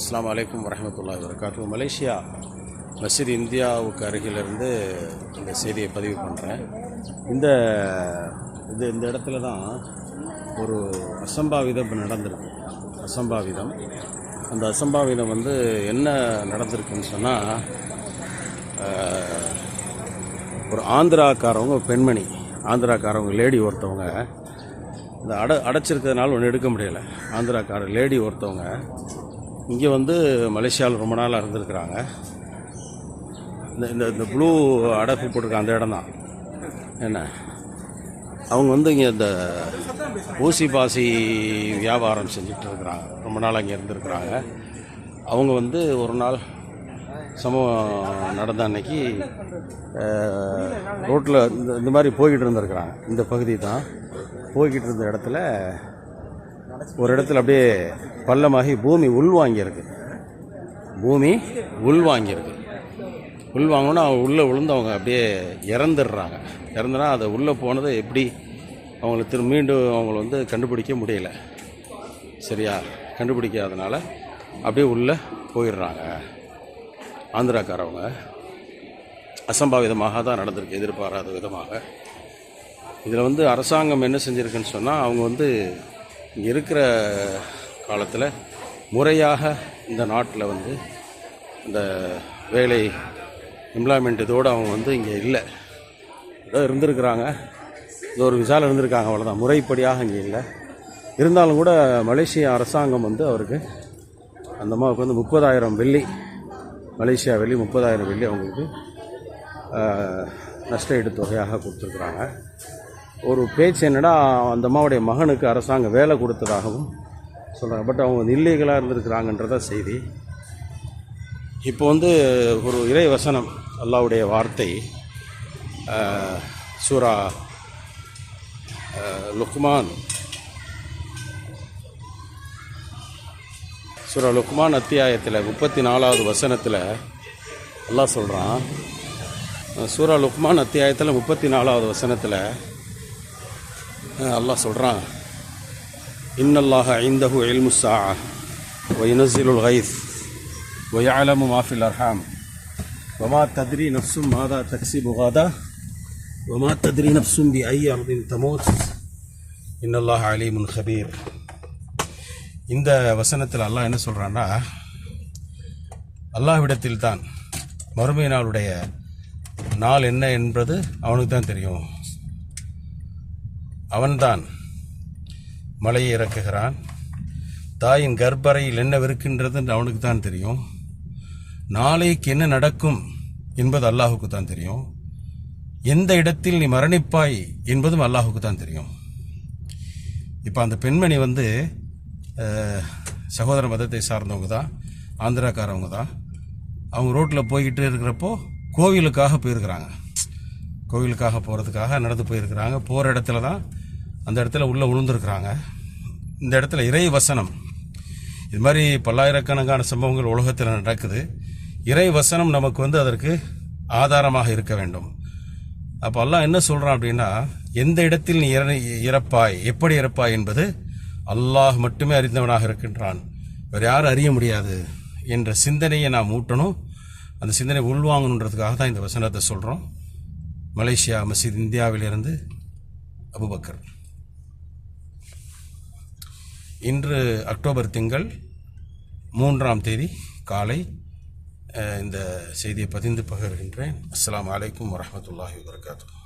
அஸ்லாம் வலைக்கம் வரமத்துல்லா வரகாத்து மலேசியா மஸ்ஜித் இந்தியாவுக்கு அருகிலிருந்து இந்த செய்தியை பதிவு பண்ணுறேன் இந்த இது இந்த இடத்துல தான் ஒரு அசம்பாவிதம் நடந்திருக்கு. அசம்பாவிதம். அந்த அசம்பாவிதம் வந்து என்ன நடந்திருக்குன்னு சொன்னால் ஒரு ஆந்திராக்காரவங்க பெண்மணி ஆந்திராக்காரவங்க லேடி ஒருத்தவங்க இந்த அடை அடைச்சிருக்கிறதுனால ஒன்று எடுக்க முடியலை. ஆந்திராக்கார லேடி ஒருத்தவங்க இங்கே வந்து மலேசியாவில் ரொம்ப நாளாக இருந்திருக்கிறாங்க. இந்த இந்த இந்த ப்ளூ அடைப்பு போட்டிருக்க அந்த இடம் தான் என்ன? அவங்க வந்து இங்கே இந்த ஊசி பாசி வியாபாரம் செஞ்சுட்டு இருக்கிறாங்க. ரொம்ப நாள் அங்கே இருந்திருக்கிறாங்க. அவங்க வந்து ஒரு நாள் சம்பவம் நடந்த அன்னைக்கு ரோட்டில் இந்த இந்த மாதிரி போய்கிட்டு இருந்திருக்கிறாங்க. இந்த பகுதி தான் போய்கிட்டு இருந்த இடத்துல ஒரு இடத்துல அப்படியே பள்ளமாகி பூமி உள்வாங்கியிருக்கு பூமி உள்வாங்கியிருக்கு உள்வாங்கினா அவங்க உள்ளே விழுந்தவங்க அப்படியே இறந்துடுறாங்க. இறந்துனா அதை உள்ளே போனதை எப்படி அவங்கள திரு மீண்டும் அவங்கள வந்து கண்டுபிடிக்க முடியல. சரியா? கண்டுபிடிக்காதனால அப்படியே உள்ளே போயிடுறாங்க. ஆந்திராக்காரவங்க. அசம்பாவிதமாக தான் நடந்திருக்கு எதிர்பாராத விதமாக. இதில் வந்து அரசாங்கம் என்ன செஞ்சுருக்குன்னு சொன்னால் அவங்க வந்து இங்கே இருக்கிற காலத்தில் முறையாக இந்த நாட்டில் வந்து இந்த வேலை எம்ப்ளாய்மெண்ட் இதோடு அவங்க வந்து இங்கே இல்லை. ஏதோ இருந்திருக்கிறாங்க. இது ஒரு விசால இருந்திருக்காங்க அவ்வளோதான் முறைப்படியாக இங்கே இல்லை. இருந்தாலும் கூட மலேசிய அரசாங்கம் வந்து அவருக்கு அந்த அம்மாவுக்கு வந்து முப்பதாயிரம் வெள்ளி மலேசியா வெள்ளி முப்பதாயிரம் வெள்ளி அவங்களுக்கு நஷ்ட ஈடு தொகையாக கொடுத்துருக்குறாங்க. ஒரு பேச்சு என்னடா அந்த அம்மாவுடைய மகனுக்கு அரசாங்கம் வேலை கொடுத்ததாகவும் சொல்கிறாங்க பட் அவங்க இல்லீகலாக இருந்திருக்கிறாங்கன்றத செய்தி. இப்போ வந்து ஒரு இறை வசனம் அல்லாவுடைய வார்த்தை சூரா லுக்மான். சூரா லுக்மான் அத்தியாயத்தில் முப்பத்தி நாலாவது வசனத்தில் அல்லாஹ் சொல்கிறான் சூரா லுக்மான் அத்தியாயத்தில் முப்பத்தி நாலாவது வசனத்தில் அல்லாஹ் சொல்கிறான் இன்னல்லாஹ ஐந்தஹு எல்முசா ஒயினசிலுல் ஹைஸ் ஒயாலமு மாஃபில் அர்ஹாம் ஒமா தத்ரி நப்சும் மாதா தக்சி புகாதா ஒமா தத்ரி நப்சும் பி ஐ அர்தின் தமோஸ் இன்னல்லாஹ அலீமுன் ஹபீர் இந்த வசனத்தில் அல்லாஹ் என்ன சொல்கிறான்னா அல்லாஹ்விடத்தில் தான் மறுமை நாளுடைய நாள் என்ன என்பது அவனுக்கு தான் தெரியும். அவன்தான் மலையை இறக்குகிறான். தாயின் கர்ப்பறையில் என்ன இருக்கின்றது அவனுக்கு தான் தெரியும். நாளைக்கு என்ன நடக்கும் என்பது அல்லாஹுக்கு தான் தெரியும். எந்த இடத்தில் நீ மரணிப்பாய் என்பதும் அல்லாஹுக்கு தான் தெரியும். இப்போ அந்த பெண்மணி வந்து சகோதர மதத்தை சார்ந்தவங்க தான் ஆந்திராக்காரவங்க தான். அவங்க ரோட்டில் போய்கிட்டு இருக்கிறப்போ கோவிலுக்காக போயிருக்கிறாங்க. கோவிலுக்காக போகிறதுக்காக நடந்து போயிருக்கிறாங்க. போகிற இடத்துல தான் அந்த இடத்துல உள்ளே விழுந்திருக்கிறாங்க இந்த இடத்துல இறை வசனம். இது மாதிரி பல்லாயிரக்கணக்கான சம்பவங்கள் உலகத்தில் நடக்குது. இறை வசனம் நமக்கு வந்து அதற்கு ஆதாரமாக இருக்க வேண்டும். அப்போ அல்லாஹ் என்ன சொல்கிறான் அப்படின்னா எந்த இடத்தில் நீ இறப்பாய் எப்படி இறப்பாய் என்பது அல்லாஹ் மட்டுமே அறிந்தவனாக இருக்கின்றான். வேறு யாரும் அறிய முடியாது என்ற சிந்தனையை நாம் ஊட்டணும். அந்த சிந்தனை உள்வாங்கணுன்றதுக்காக தான் இந்த வசனத்தை சொல்கிறோம் மலேசியா மசீத் இந்தியாவிலிருந்து அபுபக்கர். இன்று அக்டோபர் திங்கள் மூன்றாம் தேதி காலை இந்த செய்தியை பதிந்து பகிர்கின்றேன். அஸ்லாம் வலைக்கம் வரமத்துல்லாஹி வபரகாத்துஹு.